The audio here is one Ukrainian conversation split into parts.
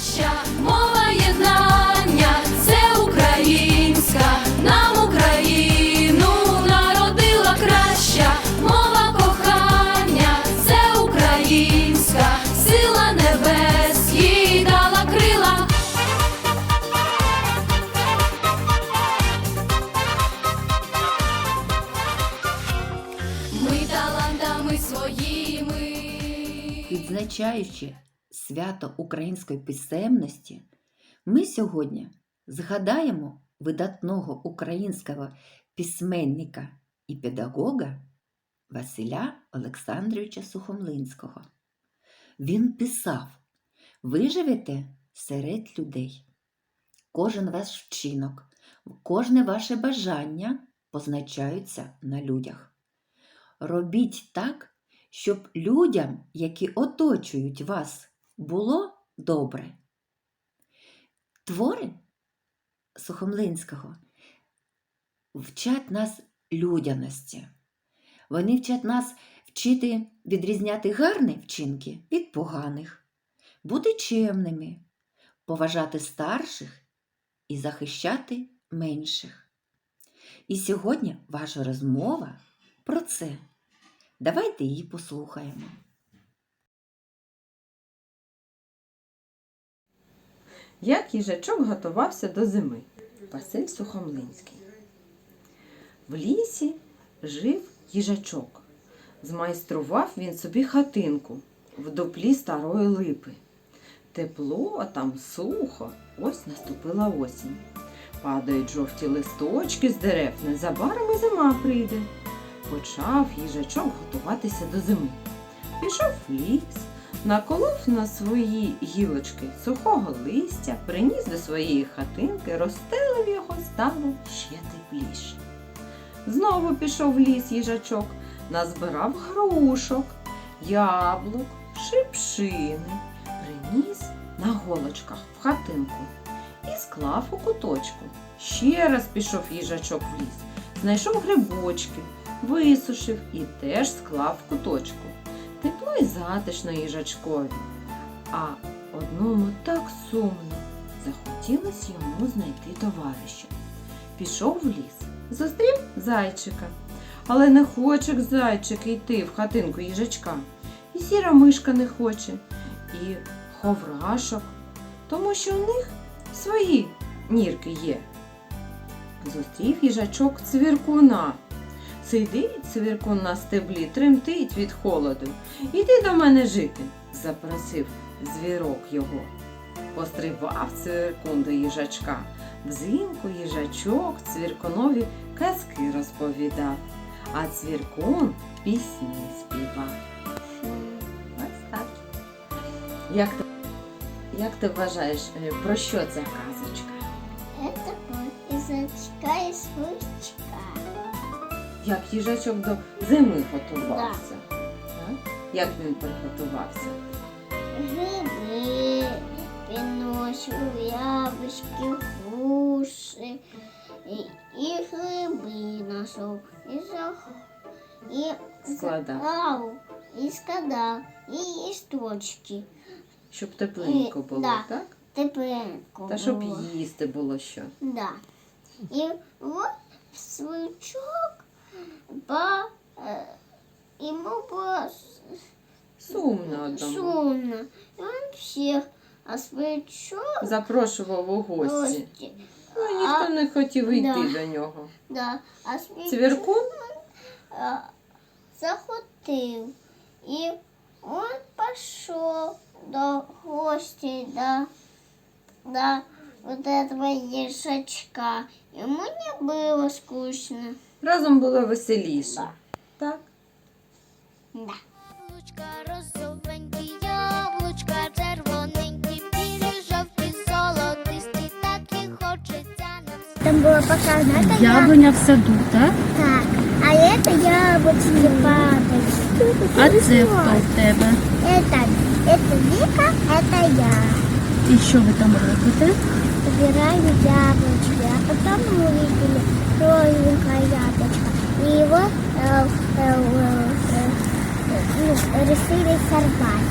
краща, мова єднання, це українська, нам Україну народила краща, мова кохання, це українська, сила небес їй дала крила. Ми талантами своїми. Відзначаючи свято української писемності, ми сьогодні згадаємо видатного українського письменника і педагога Василя Олександровича Сухомлинського. Він писав: Ви живете серед людей. Кожен ваш вчинок, кожне ваше бажання позначаються на людях. Робіть так, щоб людям, які оточують вас, було добре. Твори Сухомлинського вчать нас людяності. Вони вчать нас вчити відрізняти гарні вчинки від поганих, бути чемними, поважати старших і захищати менших. І сьогодні ваша розмова про це. Давайте її послухаємо. Як їжачок готувався до зими. Василь Сухомлинський. В лісі жив їжачок. Змайстрував він собі хатинку в дуплі старої липи. Тепло, там сухо, ось наступила осінь. Падають жовті листочки з дерев, незабаром і зима прийде. Почав їжачок готуватися до зими. Пішов в ліс, наколов на свої гілочки сухого листя, приніс до своєї хатинки, розстелив його, стало ще тепліше. Знову пішов в ліс їжачок, назбирав грушок, яблук, шипшини, приніс на голочках в хатинку і склав у куточку. Ще раз пішов їжачок в ліс, знайшов грибочки, висушив і теж склав в куточку. Тепло і затишно їжачкові. А одному так сумно захотілося йому знайти товариша. Пішов в ліс, зустрів зайчика. Але не хоче зайчик йти в хатинку їжачка. І сіра мишка не хоче, і ховрашок, тому що у них свої нірки є. Зустрів їжачок цвіркуна. Сидить цвіркун на стеблі, тремтить від холоду. Іди до мене жити, запросив звірок його. Пострибав цвіркун до їжачка. Взимку їжачок цвіркунові казки розповідав, а цвіркун пісні співав. Ось так. Як ти, як ти вважаєш, е, про що ця казочка? Это про язычка и свычка. Як їжачок до зими готувався? Так? Як він приготувався? Грибы, приносил яблочки, груши. И, и грибы нашел. И, зах... и Складав. закрал, и складал, и листочки. Щоб тепленько було, да. так? Тепленько Та щоб було. їсти було що. Да. И вот свечок по... э, ему было с- Сумно одному. шумно. И он всех, а свечок Запрошував у гості. гости. Ну, ніхто не хотів йти да. до нього. Да, а свечок Цвіркун а, захотел. И он пошел до гостей, да, до вот этого ешачка. Ему не было скучно. разом було веселіше. Да. Так? Да. Яблучка розовенькі, яблучка червоненькі, білі, жовті, золотисті, так і хочеться нам. Там было показано, это Яблуня в саду, так? Так, а это яблочки падают. А це хто в тебе? Это, это Вика, это я. І що ви там робите? Собираю яблочки, а потом мы увидели розовенькое яблочко. И его э, э, э, э, ну, решили сорвать.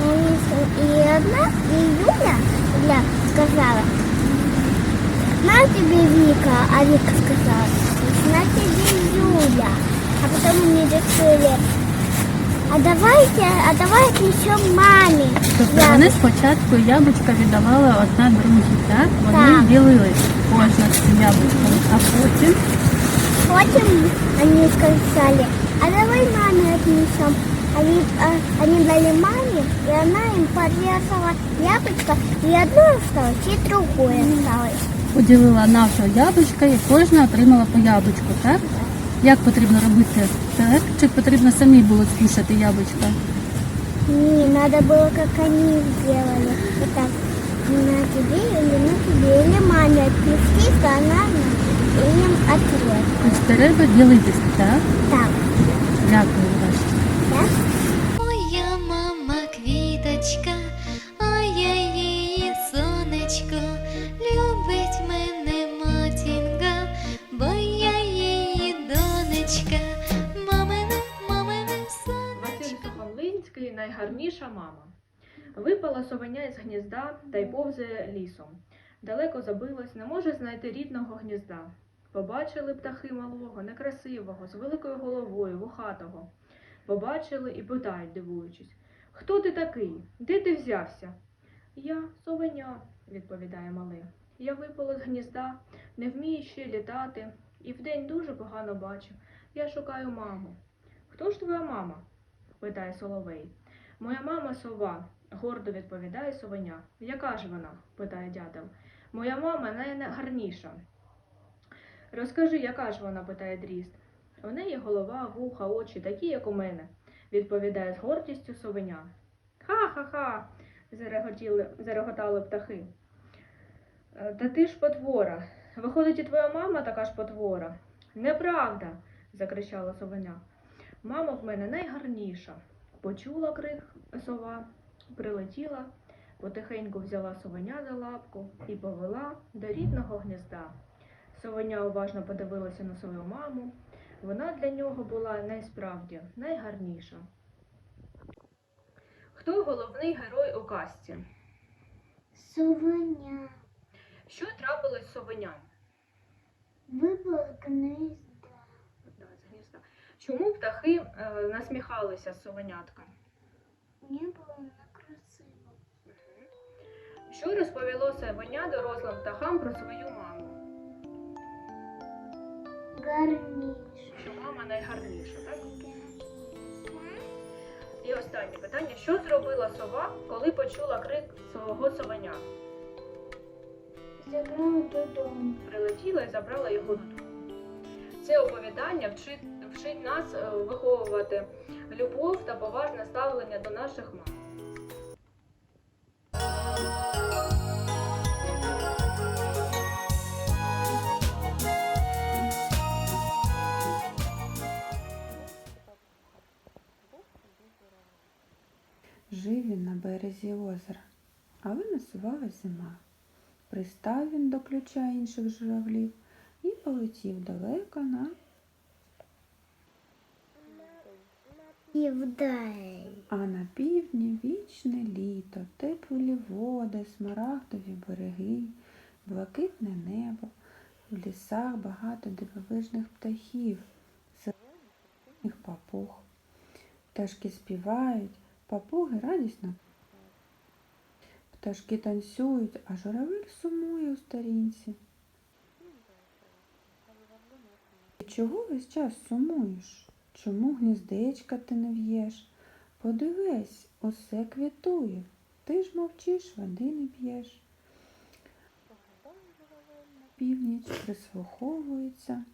И одна, и Юля, Юля сказала, на тебе Вика, а Вика сказала, на тебе Юля. А потом они решили, а давайте, а давай отнесем маме. Тобто Я- вони спочатку яблучка віддавали одна другій, так? Вони Так. ділились кожна з цим яблучком, а потім Потом они сказали, а давай маме отнесем. Они, а, они дали маме, и она им подрезала яблочко, и одно осталось, и другое осталось. поділила навпіл яблучка і кожна отримала по яблучку, так? Як потрібно робити? Так? Чи потрібно самі було скушати яблучко? Не, надо было, как они сделали. Вот так. На тебе или на тебе, или маме отнести, то она им отрезала. Тобто треба ділитися, так? Так, Дякую вас. да? Найгарніша мама. Випала совеня із гнізда та й повзе лісом. Далеко забилась, не може знайти рідного гнізда. Побачили птахи малого, некрасивого, з великою головою, вухатого. Побачили і питають, дивуючись, хто ти такий? Де ти взявся? Я совеня, відповідає малий. Я випала з гнізда, не вмію ще літати, і вдень дуже погано бачу. Я шукаю маму. Хто ж твоя мама? питає Соловей. Моя мама сова, гордо відповідає совеня. Яка ж вона? питає дятел. Моя мама найгарніша. Розкажи, яка ж вона? питає дріст. У неї голова, вуха, очі, такі, як у мене, відповідає з гордістю совеня. Ха-ха-ха. зареготали птахи. «Е, Та ти ж потвора. Виходить, і твоя мама така ж потвора. Неправда. закричала совеня. Мама в мене найгарніша. Почула крик сова, прилетіла, потихеньку взяла совеня за лапку і повела до рідного гнізда. Совеня уважно подивилася на свою маму. Вона для нього була найсправді найгарніша. Хто головний герой у казці? Совеня Що трапилось з совеням? выпал из гнезда. Да, з гнізда. Чому птахи е, насміхалися з совенятка? Не было некрасиво. Що розповіло совеня дорослим птахам про свою маму? Гарниш. Що мама найгарніша, так? І останнє питання: що зробила сова, коли почула крик свого совеня? Забрала додому. Прилетіла і забрала його додому. Це оповідання вчить, вчить нас е, виховувати любов та поважне ставлення до наших мам. Жив він на березі озера, але насувалась зима. Пристав він до ключа інших журавлів і полетів далеко на І вдаль. а на півдні вічне літо, теплі води, смарагдові береги, блакитне небо, в лісах багато дивовижних птахів, зелених папуг. Пташки співають, папуги радісно. Пташки танцюють, а журавель сумує у сторінці. І чого весь час сумуєш? Чому гніздечка ти не в'єш? Подивись, усе квітує, ти ж мовчиш, води не п'єш. Північ прислуховується.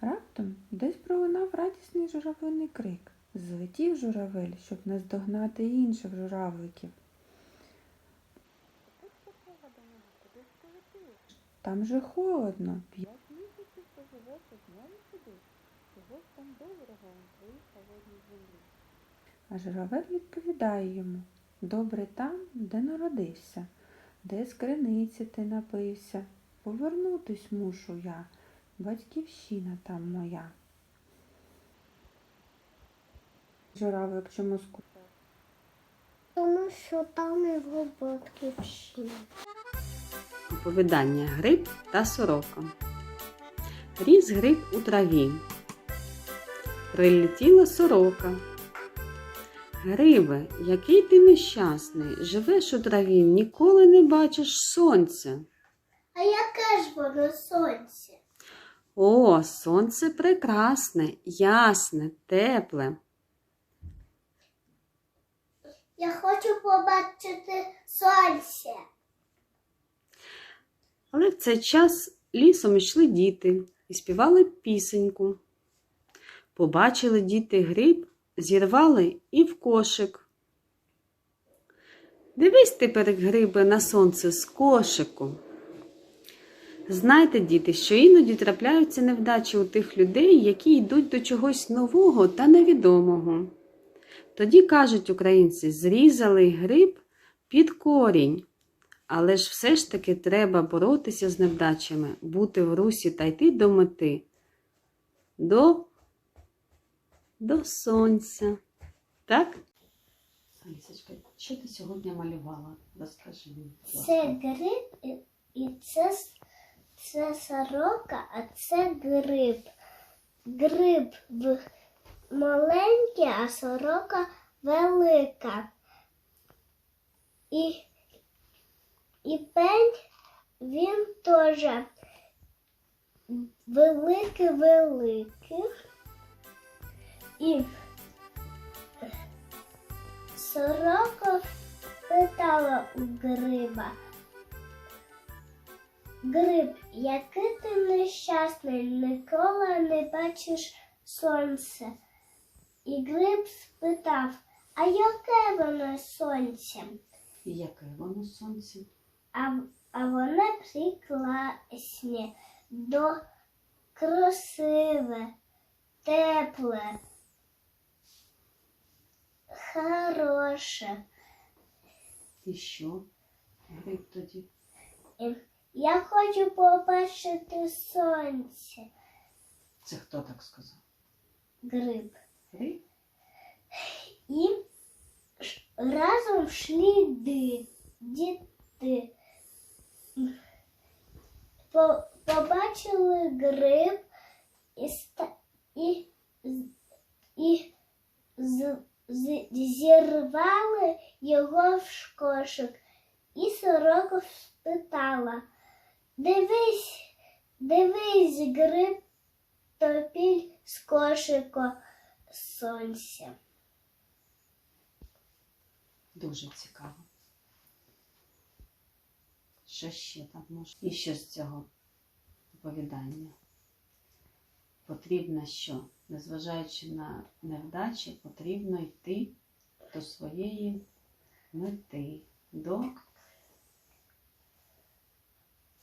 Раптом десь пролунав радісний журавлиний крик. Злетів журавель, щоб наздогнати інших журавликів. Там же холодно. П'ять місяців поживеш одному Там доброго твоїй холодній землі? А журавель відповідає йому добре там, де народився, де з криниці ти напився. Повернутись мушу я, батьківщина там моя. Журавлик чому скучав? Тому що там його батьківщина. Оповідання Гриб та сорока. Ріс гриб у траві. Прилетіла сорока. Грибе, який ти нещасний, живеш у траві, ніколи не бачиш сонця. А яке ж воно сонце? О, сонце прекрасне, ясне, тепле. Я хочу побачити сонце. Але в цей час лісом йшли діти і співали пісеньку. Побачили діти гриб, зірвали і в кошик. Дивись тепер, гриби, на сонце з кошику. Знайте, діти, що іноді трапляються невдачі у тих людей, які йдуть до чогось нового та невідомого. Тоді кажуть українці, зрізали гриб під корінь. Але ж все ж таки треба боротися з невдачами, бути в русі та йти до мети. До, до сонця. Так? Алісочка, що ти сьогодні малювала? Розкажи мені. Це гриб і, це, це сорока, а це гриб. Гриб маленький, а сорока велика. І, і пень він теж великий-великий. І сорока питала у гриба. Гриб, який ти нещасний, ніколи не бачиш сонце. І гриб спитав, а яке воно сонце? І яке воно сонце? А, а воно прекрасне, до красиве, тепле, хороше. І що? Гриб тоді. Я хочу побачити сонце. Це хто так сказав? Гриб. Гриб? І ш- разом йшли ди- діти. По- Побачили гриб і, ста- і, з- і з- з- зірвали його в кошик. І сорока спитала. Дивись, дивись, гриб топіль з кошика сонця. Дуже цікаво. Що ще там може? І що з цього оповідання? Потрібно що? Незважаючи на невдачі, потрібно йти до своєї мети, до,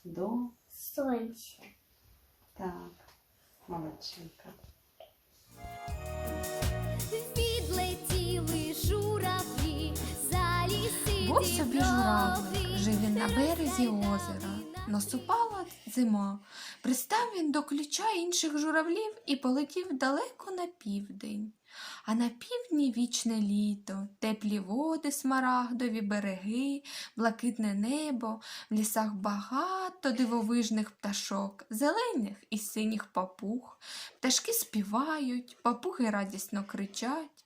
до Сонця. так, молодчинка. Відлетіли журавлі за ліси Був собі журавлик, жив він на березі озера. Наступала зима. Пристав він до ключа інших журавлів і полетів далеко на південь. А на півдні вічне літо, теплі води, смарагдові береги, блакитне небо, в лісах багато дивовижних пташок, зелених і синіх папуг. Пташки співають, папуги радісно кричать.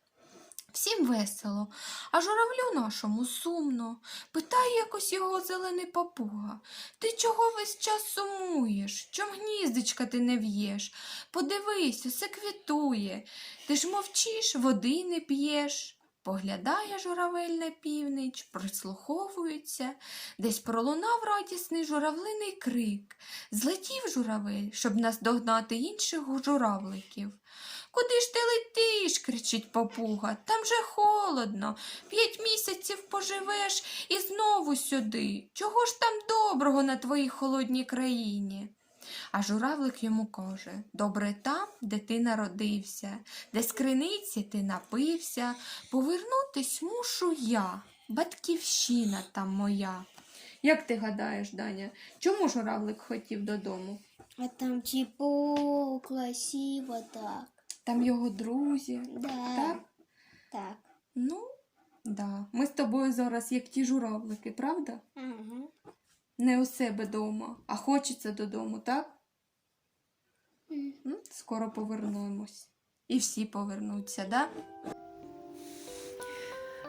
Всім весело, а журавлю нашому сумно. Питає якось його зелений папуга. Ти чого весь час сумуєш? Чом гніздечка ти не в'єш? Подивись, усе квітує. Ти ж мовчиш, води не п'єш. Поглядає журавель на північ, прислуховується, десь пролунав радісний журавлиний крик. Злетів журавель, щоб наздогнати інших журавликів. Куди ж ти летиш? кричить папуга. Там же холодно. П'ять місяців поживеш і знову сюди. Чого ж там доброго на твоїй холодній країні? А журавлик йому каже добре там, де ти народився, де з криниці ти напився, повернутись мушу я, батьківщина там моя. Як ти гадаєш, Даня, чому журавлик хотів додому? А там тепло, красиво так. Там його друзі. Да. Так? Так. Ну, Да. Ми з тобою зараз як ті журавлики, правда? Не у себе дома, а хочеться додому, так? М, Скоро повернемось. І всі повернуться, да?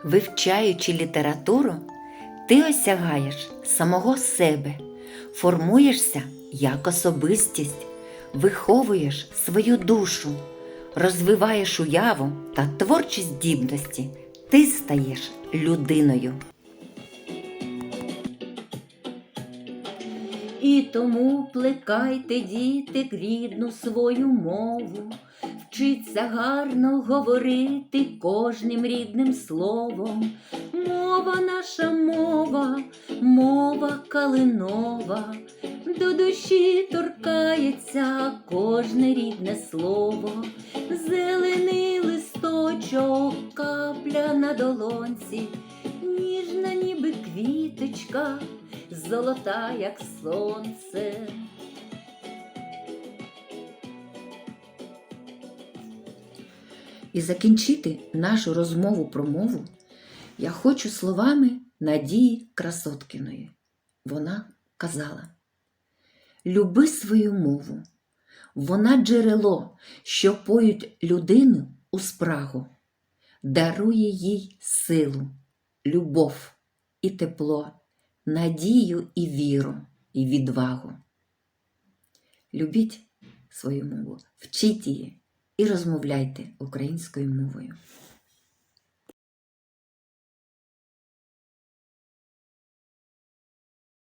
Вивчаючи літературу, ти осягаєш самого себе, формуєшся як особистість, виховуєш свою душу, розвиваєш уяву та творчі здібності. Ти стаєш людиною. І тому плекайте, діти, рідну свою мову, вчиться гарно говорити кожним рідним словом. Мова наша мова, мова калинова, до душі торкається кожне рідне слово, зелений листочок, капля на долонці, ніжна, ніби квіточка, золота, як сонце. І закінчити нашу розмову про мову я хочу словами Надії Красоткіної. Вона казала: Люби свою мову, вона джерело, що поють людину у спрагу, дарує їй силу, любов і тепло, надію і віру, і відвагу. Любіть свою мову, вчіть її і розмовляйте українською мовою.